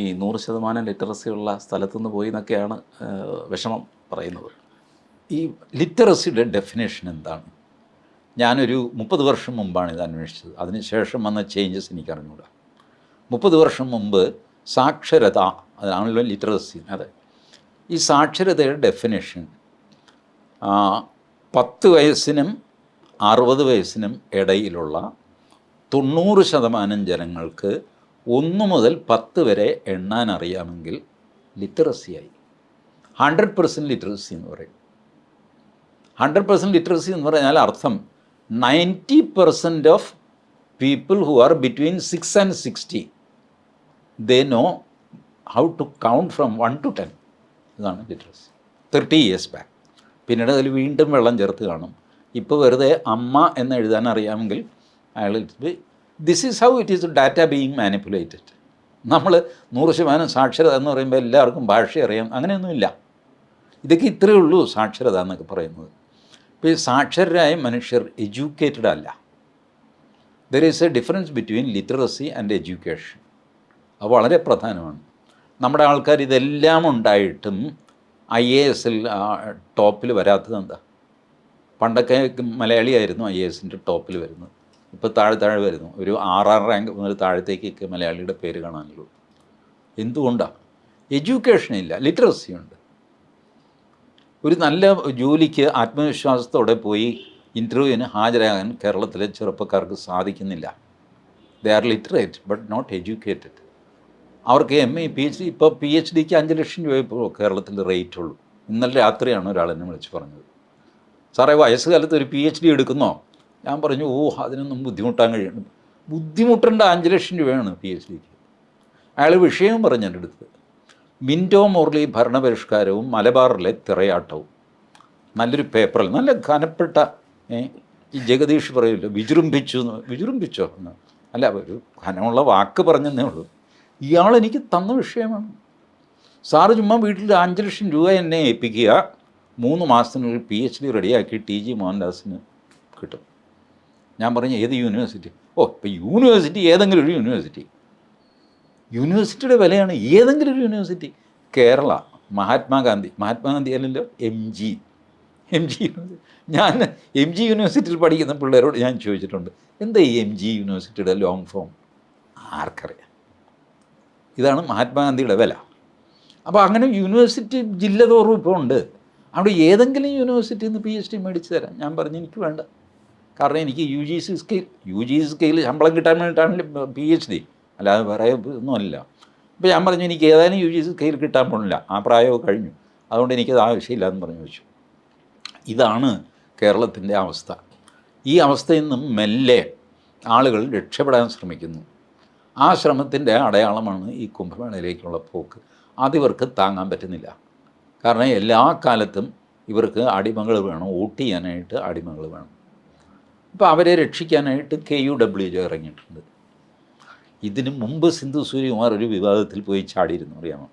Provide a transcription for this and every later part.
ഈ നൂറ് ശതമാനം ലിറ്ററസി ഉള്ള സ്ഥലത്തുനിന്ന് പോയി എന്നൊക്കെയാണ് വിഷമം പറയുന്നത്. ഈ ലിറ്ററസിയുടെ ഡെഫിനേഷൻ എന്താണ്? ഞാനൊരു മുപ്പത് വർഷം മുമ്പാണ് ഇത് അന്വേഷിച്ചത്. അതിനുശേഷം വന്ന ചേഞ്ചസ് എനിക്ക് അറിഞ്ഞൂടാ മുപ്പത് വർഷം മുമ്പ് സാക്ഷരത അതാണല്ലോ ലിറ്ററസി. അതെ. ഈ സാക്ഷരതയുടെ ഡെഫിനേഷൻ പത്ത് വയസ്സിനും അറുപത് വയസ്സിനും ഇടയിലുള്ള തൊണ്ണൂറ് ശതമാനം ജനങ്ങൾക്ക് ഒന്ന് മുതൽ പത്ത് വരെ എണ്ണാൻ അറിയാമെങ്കിൽ ലിറ്ററസിയായി ഹൺഡ്രഡ് പെർസെന്റ് ലിറ്ററസി എന്ന് പറയും. ഹൺഡ്രഡ് പെർസെന്റ് ലിറ്ററസി എന്ന് പറഞ്ഞാൽ അർത്ഥം ninety percent of people who are between six and sixty they know how to count from one to ten ഇതാണ് ലിറ്ററസി തേർട്ടി ഇയേഴ്സ് ബാക്ക് പിന്നീട് അതിൽ വീണ്ടും വെള്ളം ചേർത്ത് കാണും. ഇപ്പോൾ വെറുതെ അമ്മ എന്ന് എഴുതാൻ അറിയാമെങ്കിൽ അയാൾ this is how it is data being manipulated നമ്മൾ നൂറ് ശതമാനം സാക്ഷരത എന്ന് പറയുമ്പോൾ എല്ലാവർക്കും ഭാഷ അറിയാം. അങ്ങനെയൊന്നുമില്ല. ഇതൊക്കെ ഇത്രയേ ഉള്ളൂ സാക്ഷരത എന്നൊക്കെ പറയുന്നത്. ഇപ്പോൾ ഈ സാക്ഷരരായ മനുഷ്യർ എഡ്യൂക്കേറ്റഡ് അല്ല. There is a difference between literacy and education അത് വളരെ പ്രധാനമാണ്. നമ്മുടെ ആൾക്കാർ ഇതെല്ലാം ഉണ്ടായിട്ടും ഐ എ എസിൽ ടോപ്പിൽ വരാത്തത് എന്താ? പണ്ടൊക്കെ മലയാളിയായിരുന്നു ഐ എ എസിന്റെ ടോപ്പിൽ വരുന്നത്. ഇപ്പോൾ താഴെ താഴെ വരുന്നു. ഒരു ആറാം റാങ്ക് മുതൽ താഴത്തേക്കൊക്കെ മലയാളിയുടെ പേര് കാണാനുള്ളൂ. എന്തുകൊണ്ടാണ് എഡ്യൂക്കേഷൻ ഇല്ല ലിറ്ററസി ഉണ്ട്. ഒരു നല്ല ജോലിക്ക് ആത്മവിശ്വാസത്തോടെ പോയി ഇന്റർവ്യൂവിന് ഹാജരാകാൻ കേരളത്തിലെ ചെറുപ്പക്കാർക്ക് സാധിക്കുന്നില്ല. They are literate but not educated അവർക്ക് M A P H D ഇപ്പോൾ പി എച്ച് ഡിക്ക് അഞ്ച് ലക്ഷം രൂപ ഇപ്പോൾ കേരളത്തിൽ റേറ്റ് ഉള്ളൂ. ഇന്നലെ രാത്രിയാണ് ഒരാൾ എന്നെ വിളിച്ച് പറഞ്ഞത്. സാറേ വയസ്സുകാലത്ത് ഒരു പി എച്ച് ഡി എടുക്കുന്നോ? ഞാൻ പറഞ്ഞു ഓ അതിനൊന്നും ബുദ്ധിമുട്ടാൻ കഴിയണം ബുദ്ധിമുട്ടേണ്ട അഞ്ച് ലക്ഷം രൂപയാണ് പി എച്ച് ഡിക്ക് അയാൾ വിഷയം പറഞ്ഞു എന്റെ അടുത്ത്. മിന്റോ മോർലി ഭരണപരിഷ്കാരവും മലബാറിലെ തിറയാട്ടവും. നല്ലൊരു പേപ്പറിൽ നല്ല ഘനപ്പെട്ട ഈ ജഗദീഷ് പറയുമല്ലോ വിജൃംഭിച്ചു എന്ന് വിജൃംഭിച്ചോ എന്ന്. അല്ല ഒരു ഘനമുള്ള വാക്ക് പറഞ്ഞെന്നേ ഉള്ളൂ. ഇയാൾ എനിക്ക് തന്ന വിഷയമാണ്. സാറ് ചുമ്മാ വീട്ടിൽ അഞ്ച് ലക്ഷം രൂപ എന്നെ ഏൽപ്പിക്കുക മൂന്ന് മാസത്തിനുള്ളിൽ പി എച്ച് ഡി റെഡിയാക്കി ടി ജി മോഹൻദാസിന് കിട്ടും. ഞാൻ പറഞ്ഞ ഏത് യൂണിവേഴ്സിറ്റി ഓ ഇപ്പോൾ യൂണിവേഴ്സിറ്റി ഏതെങ്കിലും ഒരു യൂണിവേഴ്സിറ്റി യൂണിവേഴ്സിറ്റിയുടെ വിലയാണ് ഏതെങ്കിലും ഒരു യൂണിവേഴ്സിറ്റി കേരള മഹാത്മാഗാന്ധി. മഹാത്മാഗാന്ധി അല്ലല്ലോ എം ജി എം ജി ഞാൻ എം ജി യൂണിവേഴ്സിറ്റിയിൽ പഠിക്കുന്ന പിള്ളേരോട് ഞാൻ ചോദിച്ചിട്ടുണ്ട് എന്താ ഈ എം ജി യൂണിവേഴ്സിറ്റിയുടെ ലോങ് ഫോം ആർക്കറിയാം. ഇതാണ് മഹാത്മാഗാന്ധിയുടെ വില. അപ്പോൾ അങ്ങനെ യൂണിവേഴ്സിറ്റി ജില്ല തോറും ഇപ്പോൾ ഉണ്ട്. അവിടെ ഏതെങ്കിലും യൂണിവേഴ്സിറ്റിയിൽ നിന്ന് പി എച്ച് ഡി മേടിച്ച് തരാം. ഞാൻ പറഞ്ഞു എനിക്ക് വേണ്ട. കാരണം എനിക്ക് U G C scale U G C scale ശമ്പളം കിട്ടാൻ വേണ്ടിയിട്ടാണ് പി എച്ച് ഡി. അല്ലാതെ വേറെ ഒന്നുമല്ല. അപ്പോൾ ഞാൻ പറഞ്ഞു എനിക്ക് ഏതായാലും യു ജി സി സ്കെയിൽ കിട്ടാൻ പോണില്ല. ആ പ്രായമൊക്കെ കഴിഞ്ഞു. അതുകൊണ്ട് എനിക്കത് ആവശ്യമില്ല എന്ന് പറഞ്ഞു വെച്ചു. ഇതാണ് കേരളത്തിന്റെ അവസ്ഥ. ഈ അവസ്ഥയിൽ നിന്നും മെല്ലെ ആളുകൾ രക്ഷപ്പെടാൻ ശ്രമിക്കുന്നു. ആ ശ്രമത്തിന്റെ അടയാളമാണ് ഈ കുംഭമേളയിലേക്കുള്ള പോക്ക്. അതിവർക്ക് താങ്ങാൻ പറ്റുന്നില്ല. കാരണം എല്ലാ കാലത്തും ഇവർക്ക് അടിമകൾ വേണം. വോട്ട് ചെയ്യാനായിട്ട് അടിമകൾ വേണം. അപ്പോൾ അവരെ രക്ഷിക്കാനായിട്ട് കെ യു ഡബ്ല്യു ജെ ഇറങ്ങിയിട്ടുണ്ട്. ഇതിന് മുമ്പ് സിന്ധു സൂര്യകുമാർ ഒരു വിവാദത്തിൽ പോയി ചാടിയിരുന്നു അറിയാമോ?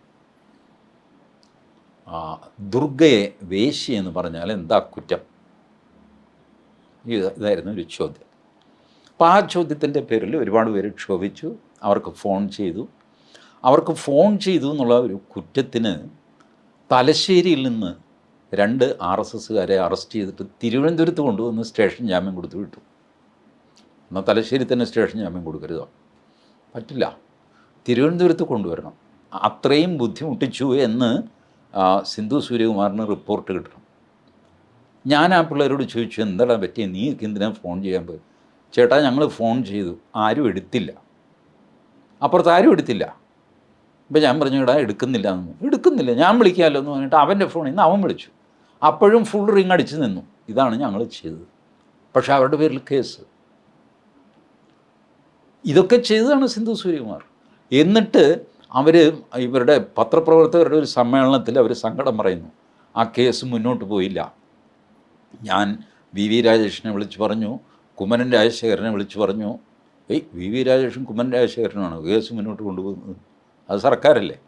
ആ, ദുർഗയെ വേശി എന്ന് പറഞ്ഞാൽ എന്താ കുറ്റം? ഇത് ഇതായിരുന്നു ഒരു ചോദ്യം. അപ്പോൾ ആ ചോദ്യത്തിന്റെ പേരിൽ ഒരുപാട് പേര് ക്ഷോഭിച്ചു അവർക്ക് ഫോൺ ചെയ്തു. അവർക്ക് ഫോൺ ചെയ്തു എന്നുള്ള ഒരു കുറ്റത്തിന് തലശ്ശേരിയിൽ നിന്ന് രണ്ട് ആർ എസ് എസ്സുകാരെ അറസ്റ്റ് ചെയ്തിട്ട് തിരുവനന്തപുരത്ത് കൊണ്ടുവന്ന് സ്റ്റേഷൻ ജാമ്യം കൊടുത്തു വിട്ടു. എന്നാൽ തലശ്ശേരി തന്നെ സ്റ്റേഷൻ ജാമ്യം കൊടുക്കരുതോ? പറ്റില്ല. തിരുവനന്തപുരത്ത് കൊണ്ടുവരണം. അത്രയും ബുദ്ധിമുട്ടിച്ചു എന്ന് സിന്ധു സൂര്യകുമാറിന് റിപ്പോർട്ട് കിട്ടണം. ഞാൻ ആ പിള്ളേരോട് ചോദിച്ചു എന്താണ് പറ്റിയത് നീ എന്തിനാ ഫോൺ ചെയ്യാൻ പോയി? ചേട്ടാ ഞങ്ങൾ ഫോൺ ചെയ്തു. ആരും എടുത്തില്ല. അപ്പുറത്ത് ആരും എടുത്തില്ല? അപ്പം ഞാൻ പറഞ്ഞു ഇടാ എടുക്കുന്നില്ല. എന്ന് എടുക്കുന്നില്ല. ഞാൻ വിളിക്കാമല്ലോ എന്ന് പറഞ്ഞിട്ട് അവന്റെ ഫോണിൽ നിന്ന് അവൻ വിളിച്ചു. അപ്പോഴും ഫുൾ റിങ് അടിച്ച് നിന്നു. ഇതാണ് ഞങ്ങൾ ചെയ്തത്. പക്ഷേ അവരുടെ പേരിൽ കേസ്. ഇതൊക്കെ ചെയ്തതാണ് സിന്ധു സൂര്യകുമാർ. എന്നിട്ട് അവർ ഇവരുടെ പത്രപ്രവർത്തകരുടെ ഒരു സമ്മേളനത്തിൽ അവർ സങ്കടം പറയുന്നു. ആ കേസ് മുന്നോട്ട് പോയില്ല. ഞാൻ വി വി രാജേഷിനെ വിളിച്ച് പറഞ്ഞു. കുമ്മനൻ രാജശേഖരനെ വിളിച്ച് പറഞ്ഞു. ഏയ് വി വി രാജേഷും കുമ്മൻ രാജശേഖരനുമാണ് കേസ് മുന്നോട്ട് കൊണ്ടുപോകുന്നത്. അത് സർക്കാരല്ലേ?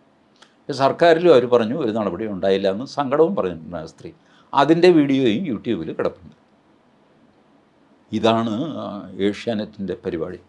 സർക്കാരിലും അവർ പറഞ്ഞു ഒരു നടപടി ഉണ്ടായില്ല എന്ന് സങ്കടവും പറഞ്ഞിട്ടുണ്ട് സ്ത്രീ. അതിന്റെ വീഡിയോയും യൂട്യൂബിൽ കിടപ്പുണ്ട്. ഇതാണ് ഏഷ്യാനെറ്റിന്റെ പരിപാടി.